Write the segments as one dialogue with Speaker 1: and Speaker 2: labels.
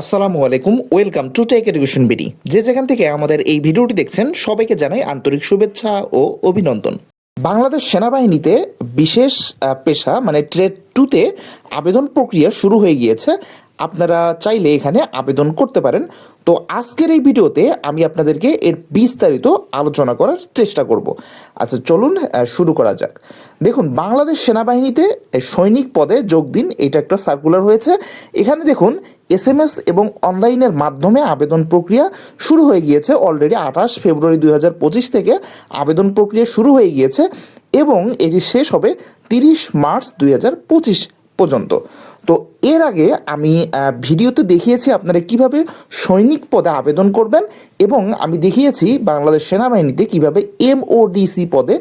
Speaker 1: আসসালামু আলাইকুম, welcome to tech education BD. যে যেখান থেকে আমাদের এই ভিডিওটি দেখছেন, সবাইকে জানাই আন্তরিক শুভেচ্ছা ও অভিনন্দন। বাংলাদেশ সেনাবাহিনীতে বিশেষ পেশা মানে ট্রেড টুতে আবেদন প্রক্রিয়া শুরু হয়ে গিয়েছে। আপনারা চাইলে এখানে আবেদন করতে পারেন। তো আজকের এই ভিডিওতে আমি আপনাদেরকে এর বিস্তারিত আলোচনা করার চেষ্টা করব। আচ্ছা চলুন শুরু করা যাক। দেখুন, বাংলাদেশ সেনাবাহিনীতে সৈনিক পদে যোগ দিন, এটা একটা সার্কুলার হয়েছে। এখানে দেখুন, এস এম এস এবং অনলাইনের মাধ্যমে আবেদন প্রক্রিয়া শুরু হয়ে গিয়েছে। অলরেডি আঠাশ ফেব্রুয়ারি দুই হাজার পঁচিশ থেকে আবেদন প্রক্রিয়া শুরু হয়ে গিয়েছে এবং এটি শেষ হবে তিরিশ মার্চ দুই হাজার পঁচিশ পর্যন্ত। তো এর আগে আমি ভিডিওতে দেখিয়েছি আপনারা কীভাবে সৈনিক পদে আবেদন করবেন এবং আমি দেখিয়েছি বাংলাদেশ সেনাবাহিনীতে কীভাবে এমওডিসি পদে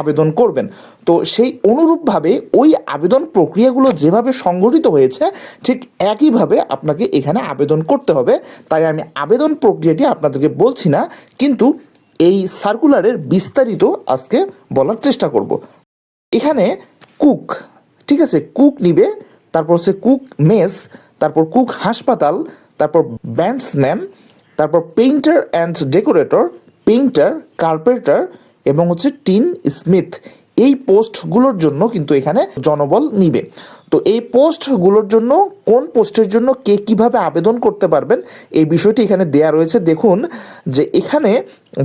Speaker 1: আবেদন করবেন। তো সেই অনুরূপভাবে ওই আবেদন প্রক্রিয়াগুলো যেভাবে সংগঠিত হয়েছে, ঠিক একইভাবে আপনাকে এখানে আবেদন করতে হবে। তাই আমি আবেদন প্রক্রিয়াটি আপনাদেরকে বলছি না, কিন্তু এই সার্কুলারের বিস্তারিত আজকে বলার চেষ্টা করব। এখানে কুক, ঠিক আছে? কুক নিবে তারপর হচ্ছে কুক মেস, তারপর কুক হাসপাতাল, তারপর ব্যান্ডসম্যান, তারপর painter and decorator, painter carpenter এবং হচ্ছে টিন স্মিথ। এই পোস্টগুলোর জন্য কিন্তু এখানে জনবল নিবে। তো এই পোস্টগুলোর জন্য, কোন পোস্টের জন্য কে কীভাবে আবেদন করতে পারবেন, এই বিষয়টি এখানে দেয়া রয়েছে। দেখুন যে এখানে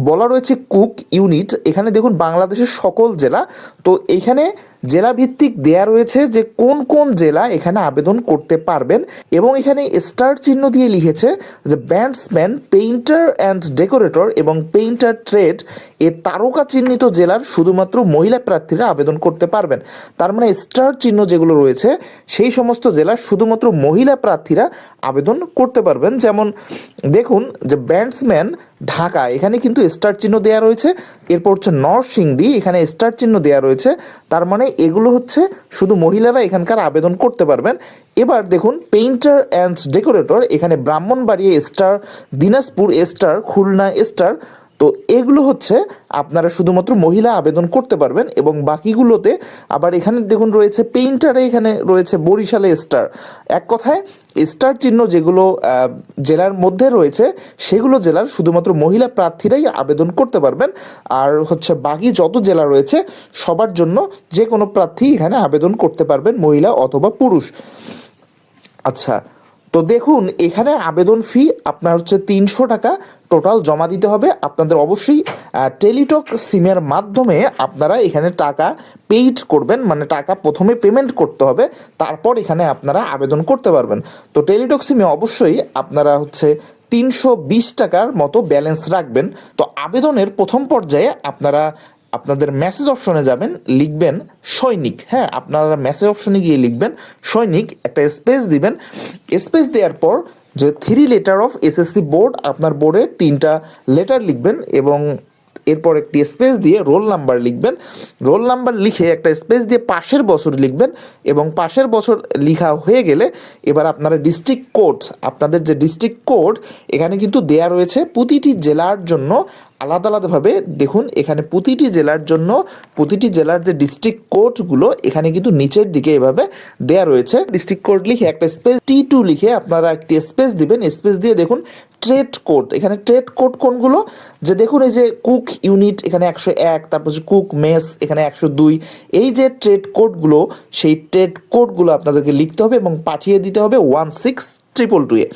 Speaker 1: বলা রয়েছে কুক ইউনিট, এখানে দেখুন বাংলাদেশের সকল জেলা। তো এখানে জেলা ভিত্তিক দেয়া রয়েছে যে কোন কোন জেলা এখানে আবেদন করতে পারবেন এবং এখানে স্টার চিহ্ন দিয়ে লিখেছে যে ব্যান্ডসম্যান পেইন্টার অ্যান্ড ডেকোরেটর এবং পেইন্টার ট্রেড এ তারকা চিহ্নিত জেলার শুধুমাত্র মহিলা প্রার্থীরা আবেদন করতে পারবেন। তার মানে স্টার চিহ্ন যেগুলো রয়েছে সেই সমস্ত জেলার শুধুমাত্র মহিলা প্রার্থীরা আবেদন করতে পারবেন। যেমন দেখুন যে ব্যান্ডসম্যান ঢাকা, এখানে কিন্তু স্টার চিহ্ন দেওয়া রয়েছে। এরপর হচ্ছে নরসিংদী, এখানে স্টার চিহ্ন দেওয়া রয়েছে। তার মানে এগুলো হচ্ছে শুধু মহিলারা এখানকার আবেদন করতে পারবেন। এবার দেখুন, পেইন্টার অ্যান্ড ডেকোরেটর, এখানে Brahmanbaria star, Dinajpur star, Khulna star তো এগুলো হচ্ছে আপনারা শুধুমাত্র মহিলা আবেদন করতে পারবেন এবং বাকিগুলোতে আবার এখানে দেখুন রয়েছে পেইন্টারে এখানে রয়েছে বরিশালে স্টার এক কথায় স্টার চিহ্ন যেগুলো জেলার মধ্যে রয়েছে, সেগুলো জেলার শুধুমাত্র মহিলা প্রার্থীরাই আবেদন করতে পারবেন। আর হচ্ছে বাকি যত জেলা রয়েছে, সবার জন্য যে কোনো প্রার্থী এখানে আবেদন করতে পারবেন, মহিলা অথবা পুরুষ। আচ্ছা তো দেখুন, এখানে আবেদন ফি আপনার হচ্ছে তিনশো টাকা টোটাল জমা দিতে হবে। আপনাদের অবশ্যই টেলিটক সিমের মাধ্যমে আপনারা এখানে টাকা পেইড করবেন মানে টাকা প্রথমে পেমেন্ট করতে হবে, তারপর এখানে আপনারা আবেদন করতে পারবেন। তো টেলিটক সিমে অবশ্যই আপনারা হচ্ছে তিনশো বিশ টাকার মতো ব্যালেন্স রাখবেন। তো আবেদনের প্রথম পর্যায়ে আপনারা আপনাদের মেসেজ অপশনে যাবেন, লিখবেন সৈনিক। হ্যাঁ আপনারা মেসেজ অপশনে গিয়ে লিখবেন, সৈনিক, একটা স্পেস দিবেন। স্পেস দেওয়ার পর যে three letter of SSC board আপনার বোর্ডে তিনটা লেটার লিখবেন এবং এরপর একটি স্পেস দিয়ে রোল নাম্বার লিখবেন। রোল নাম্বার লিখে একটা স্পেস দিয়ে পাশের বছর লিখবেন এবং পাশের বছর লিখা হয়ে গেলে এবার আপনারা ডিস্ট্রিক্ট কোড আপনাদের যে ডিস্ট্রিক্ট কোড এখানে কিন্তু দেয়া রয়েছে প্রতিটি জেলার জন্য আলাদা আলাদাভাবে। দেখুন, এখানে প্রতিটি জেলার জন্য, প্রতিটি জেলার যে ডিস্ট্রিক্ট কোডগুলো এখানে কিন্তু নিচের দিকে এভাবে দেয়া রয়েছে। ডিস্ট্রিক্ট কোড লিখে একটা স্পেস টি টু লিখে আপনারা একটি স্পেস দিবেন। স্পেস দিয়ে দেখুন ট্রেড কোড এখানে ট্রেড কোড কোনগুলো? যে দেখুন এই যে কুক ইউনিট এখানে একশো এক, তারপর হচ্ছে কুক মেস এখানে একশো দুই। এই যে ট্রেড কোডগুলো সেই ট্রেড কোডগুলো আপনাদেরকে লিখতে হবে এবং পাঠিয়ে দিতে হবে ওয়ান সিক্স ট্রিপল টুয়ে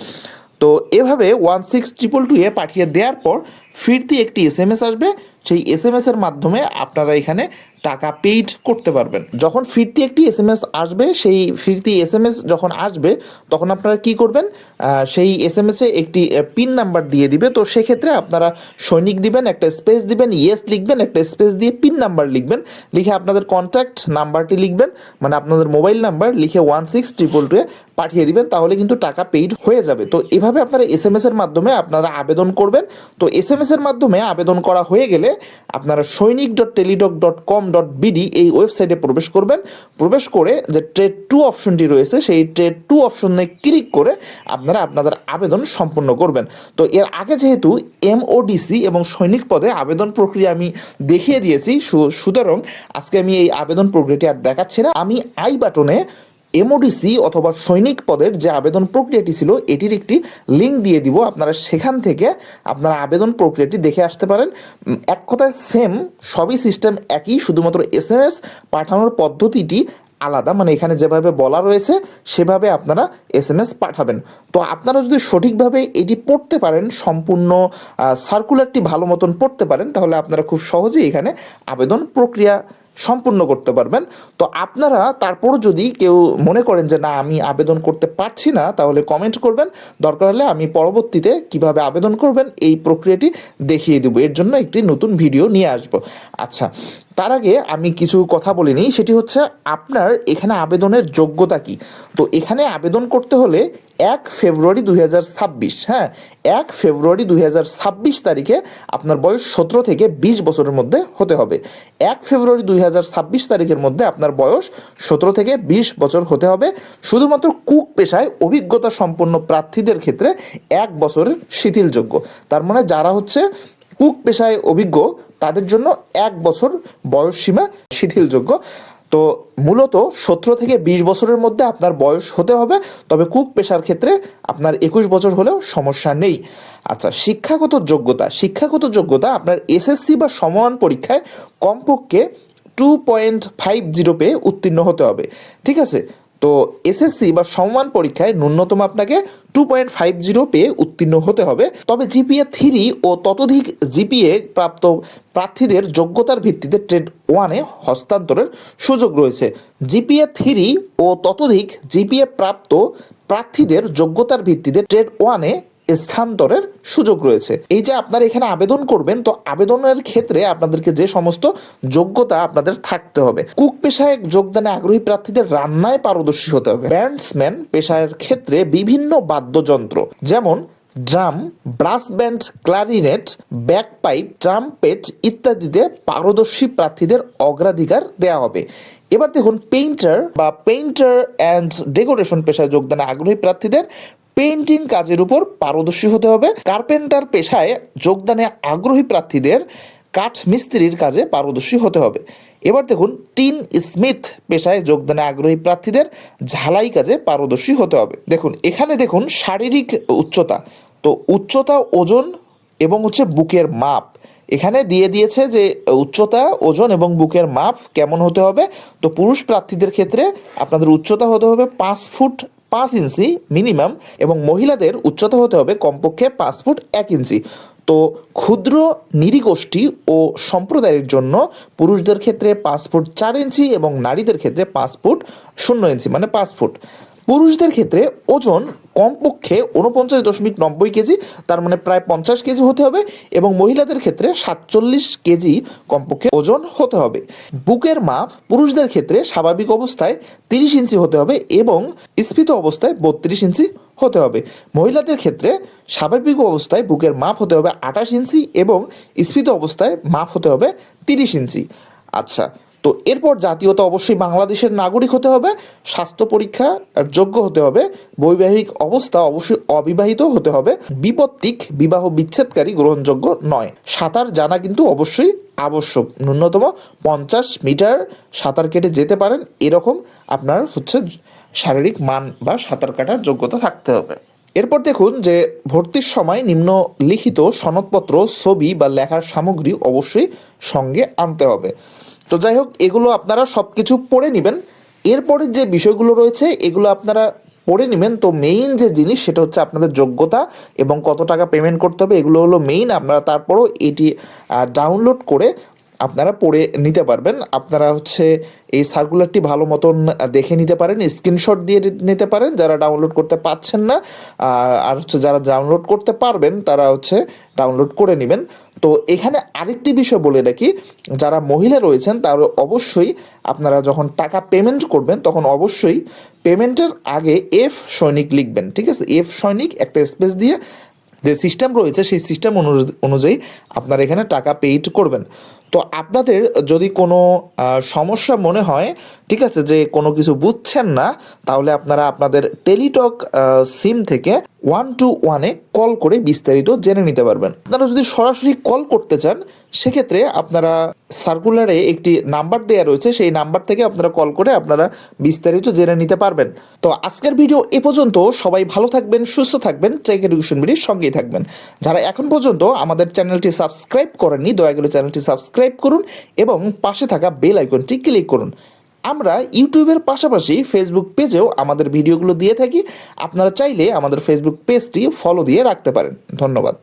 Speaker 1: তো এভাবে ওয়ান সিক্স ট্রিপল টুয়ে পাঠিয়ে দেওয়ার পর ফিরতি একটি এস এম এস আসবে। সেই এস এম এসের মাধ্যমে আপনারা এখানে টাকা পেইড করতে পারবেন। যখন ফিরতি একটি এস এম এস আসবে, সেই ফিরতি এস এম এস যখন আসবে, তখন আপনারা কি করবেন? সেই এস এম এসে একটি পিন নাম্বার দিয়ে দিবে। তো সেক্ষেত্রে আপনারা সৈনিক দিবেন, একটা স্পেস দিবেন ইয়েস লিখবেন, একটা স্পেস দিয়ে পিন নাম্বার লিখবেন। লিখে আপনাদের কন্ট্যাক্ট নাম্বারটি লিখবেন মানে আপনাদের মোবাইল নাম্বার লিখে ওয়ান সিক্স ট্রিপল টুয়ে পাঠিয়ে দিবেন, তাহলে কিন্তু টাকা পেইড হয়ে যাবে। তো এভাবে আপনারা এস এম এস এর মাধ্যমে আপনারা আবেদন করবেন। তো এস এম এস এর মাধ্যমে আবেদন করা হয়ে গেলে আপনারা Sainik dot teletalk dot com dot BD এই ওয়েবসাইটে প্রবেশ করবেন। প্রবেশ করে যে ট্রেড টু অপশনটি রয়েছে, সেই ট্রেড টু অপশনে ক্লিক করে আপনারা আপনাদের আবেদন সম্পূর্ণ করবেন। তো এর আগে যেহেতু এমওডিসি এবং সৈনিক পদে আবেদন প্রক্রিয়া আমি দেখিয়ে দিয়েছি সুতরাং আজকে আমি এই আবেদন প্রক্রিয়াটি আর দেখাচ্ছি না। আমি আই বাটনে এমওডিসি অথবা সৈনিক পদের যে আবেদন প্রক্রিয়াটি ছিল, এটির একটি লিঙ্ক দিয়ে দিব। আপনারা সেখান থেকে আপনারা আবেদন প্রক্রিয়াটি দেখে আসতে পারেন। এক কথায় সেম সবই সিস্টেম একই, শুধুমাত্র এস এম এস পাঠানোর পদ্ধতিটি আলাদা। মানে এখানে যেভাবে বলা রয়েছে, সেভাবে আপনারা এস এম এস পাঠাবেন। তো আপনারা যদি সঠিকভাবে এটি পড়তে পারেন, সম্পূর্ণ সার্কুলারটি ভালো মতন পড়তে পারেন, তাহলে আপনারা খুব সহজেই এখানে আবেদন প্রক্রিয়া সম্পূর্ণ করতে পারবেন। তো আপনারা তারপরও যদি কেউ মনে করেন যে, না, আমি আবেদন করতে পারছি না, তাহলে কমেন্ট করবেন। দরকার হলে আমি পরবর্তীতে কীভাবে আবেদন করবেন, এই প্রক্রিয়াটি দেখিয়ে দেবো। এর জন্য একটি নতুন ভিডিও নিয়ে আসব। আচ্ছা তার আগে আমি কিছু কথা বলে নিই, সেটি হচ্ছে আপনার এখানে আবেদনের যোগ্যতা কি? তো এখানে আবেদন করতে হলে এক ফেব্রুয়ারি দুই হাজার ছাব্বিশ হ্যাঁ এক ফেব্রুয়ারি দুই হাজার ছাব্বিশ তারিখে আপনার বয়স সতেরো থেকে বিশ বছরের মধ্যে হতে হবে। এক ফেব্রুয়ারি দুই হাজার ছাব্বিশ তারিখের মধ্যে আপনার বয়স সতেরো থেকে বিশ বছর হতে হবে। শুধুমাত্র কুক পেশায় অভিজ্ঞতা সম্পন্ন প্রার্থীদের ক্ষেত্রে এক বছরের শিথিলযোগ্য। তার মানে যারা হচ্ছে কুক পেশায় অভিজ্ঞ, তাদের জন্য এক বছর বয়স সীমা শিথিলযোগ্য। তো মূলত সতেরো থেকে বিশ বছরের মধ্যে আপনার বয়স হতে হবে, তবে কুক পেশার ক্ষেত্রে আপনার একুশ বছর হলেও সমস্যা নেই। আচ্ছা শিক্ষাগত যোগ্যতা। শিক্ষাগত যোগ্যতা আপনার এসএসসি বা সমান পরীক্ষায় কমপক্ষে টু পয়েন্ট ফাইভ জিরো পেয়ে উত্তীর্ণ হতে হবে। ঠিক আছে? তো এসএসসি বা সমমান পরীক্ষায় ন্যূনতম আপনাকে টু পয়েন্ট ফাইভ জিরো পেয়ে উত্তীর্ণ হতে হবে। তবে জিপিএ থ্রি ও ততোধিক জিপিএ প্রাপ্ত প্রার্থীদের যোগ্যতার ভিত্তিতে ট্রেড ওয়ানে হস্তান্তরের সুযোগ রয়েছে। জিপিএ থ্রি ও ততোধিক জিপিএ প্রাপ্ত প্রার্থীদের যোগ্যতার ভিত্তিতে ট্রেড ওয়ানে স্থানান্তরের সুযোগ রয়েছে। এই যে আপনারা এখানে আবেদন করবেন, তো আবেদনের ক্ষেত্রে আপনাদেরকে যে সমস্ত যোগ্যতা আপনাদের থাকতে হবে। কুক পেশায় যোগদানে আগ্রহী প্রার্থীদের রান্নায় পারদর্শী হতে হবে। ব্যান্ডসম্যান পেশার ক্ষেত্রে বিভিন্ন বাদ্যযন্ত্র, যেমন drum, brass band, clarinet, bagpipe, trumpet ইত্যাদিতে পারদর্শী প্রার্থীদের অগ্রাধিকার দেওয়া হবে। এবার দেখুন, পেইন্টার বা পেইন্টার অ্যান্ড ডেকোরেশন পেশায় যোগদানে আগ্রহী প্রার্থীদের পেইন্টিং কাজের উপর পারদর্শী হতে হবে। কার্পেন্টার পেশায় যোগদানে আগ্রহী প্রার্থীদের কাঠ মিস্ত্রির কাজে পারদর্শী হতে হবে। এবার দেখুন, টিন স্মিথ পেশায় যোগদানে আগ্রহী প্রার্থীদের ঝালাই কাজে পারদর্শী হতে হবে। দেখুন, এখানে দেখুন শারীরিক উচ্চতা। তো উচ্চতা, ওজন এবং হচ্ছে বুকের মাপ। এখানে দিয়ে দিয়েছে যে উচ্চতা, ওজন এবং বুকের মাপ কেমন হতে হবে। তো পুরুষ প্রার্থীদের ক্ষেত্রে আপনাদের উচ্চতা হতে হবে পাঁচ ফুট পাঁচ ইঞ্চি মিনিমাম এবং মহিলাদের উচ্চতা হতে হবে কমপক্ষে পাঁচ ফুট এক ইঞ্চি। তো ক্ষুদ্র নিরীগোষ্ঠী ও সম্প্রদায়ের জন্য পুরুষদের ক্ষেত্রে পাঁচ ফুট চার ইঞ্চি এবং নারীদের ক্ষেত্রে পাঁচ ফুট শূন্য ইঞ্চি মানে পাঁচ ফুট। পুরুষদের ক্ষেত্রে ওজন কমপক্ষে উনপঞ্চাশ দশমিক নব্বই কেজি, তার মানে প্রায় পঞ্চাশ কেজি হতে হবে এবং মহিলাদের ক্ষেত্রে সাতচল্লিশ কেজি কমপক্ষে ওজন হতে হবে। বুকের মাপ পুরুষদের ক্ষেত্রে স্বাভাবিক অবস্থায় তিরিশ ইঞ্চি হতে হবে এবং স্ফীত অবস্থায় বত্রিশ ইঞ্চি হতে হবে। মহিলাদের ক্ষেত্রে স্বাভাবিক অবস্থায় বুকের মাপ হতে হবে আঠাশ ইঞ্চি এবং স্ফীত অবস্থায় মাপ হতে হবে তিরিশ ইঞ্চি। আচ্ছা তো এরপর জাতীয়তা অবশ্যই বাংলাদেশের নাগরিক হতে হবে, স্বাস্থ্য পরীক্ষা যোগ্য হতে হবে, বৈবাহিক অবস্থা অবশ্যই অবিবাহিত হতে হবে, বিপত্তিক বিবাহ বিচ্ছেদকারী গ্রহণযোগ্য নয়। সাঁতার জানা কিন্তু অবশ্যই আবশ্যক। ন্যূনতম পঞ্চাশ মিটার সাঁতার কেটে যেতে পারেন, এরকম আপনার হচ্ছে শারীরিক মান বা সাঁতার কাটার যোগ্যতা থাকতে হবে। এরপর দেখুন যে ভর্তির সময় নিম্নলিখিত সনদপত্র, ছবি বা লেখার সামগ্রী অবশ্যই সঙ্গে আনতে হবে। তো যাই হোক এগুলো আপনারা সব কিছু পড়ে নেবেন। এরপরে যে বিষয়গুলো রয়েছে, এগুলো আপনারা পড়ে নেবেন। তো মেইন যে জিনিস, সেটা হচ্ছে আপনাদের যোগ্যতা এবং কত টাকা পেমেন্ট করতে হবে। এগুলো হলো মেইন আপনারা তারপরও এটি ডাউনলোড করে আপনারা পড়ে নিতে পারবেন। আপনারা হচ্ছে এই সার্কুলারটি ভালো মতন দেখে নিতে পারেন স্ক্রিনশট দিয়ে নিতে পারেন। যারা ডাউনলোড করতে পারছেন না আর হচ্ছে যারা ডাউনলোড করতে পারবেন, তারা হচ্ছে ডাউনলোড করে নেবেন। তো এখানে আরেকটি বিষয় বলে রাখি, যারা মহিলা রয়েছেন তার অবশ্যই আপনারা যখন টাকা পেমেন্ট করবেন তখন অবশ্যই পেমেন্টের আগে এফ সৈনিক লিখবেন, ঠিক আছে? এফ সৈনিক একটা স্পেস দিয়ে যে সিস্টেম রয়েছে, সেই সিস্টেম অনুযায়ী আপনারা এখানে টাকা পেইড করবেন। তো আপনাদের যদি কোনো সমস্যা মনে হয়, ঠিক আছে, যে কোনো কিছু বুঝছেন না, তাহলে আপনারা আপনাদের টেলিটক সিম থেকে ওয়ান টু ওয়ানে কল করে বিস্তারিত জেনে নিতে পারবেন। আপনারা যদি সরাসরি কল করতে চান সেক্ষেত্রে আপনারা সার্কুলারে একটি নাম্বার দেওয়া রয়েছে, সেই নাম্বার থেকে আপনারা কল করে আপনারা বিস্তারিত জেনে নিতে পারবেন। তো আজকের ভিডিও এ পর্যন্ত সবাই ভালো থাকবেন, সুস্থ থাকবেন টেক এডুকেশন ভিডিওর সঙ্গেই থাকবেন। যারা এখন পর্যন্ত আমাদের চ্যানেলটি সাবস্ক্রাইব করেননি, দয়া করে চ্যানেলটি সাবস্ক্রাইব করুন এবং পাশে থাকা বেল আইকনটি ক্লিক করুন। আমরা ইউটিউবের পাশাপাশি ফেসবুক পেজেও আমাদের ভিডিওগুলো দিয়ে থাকি। আপনারা চাইলে আমাদের ফেসবুক পেজটি ফলো দিয়ে রাখতে পারেন। ধন্যবাদ।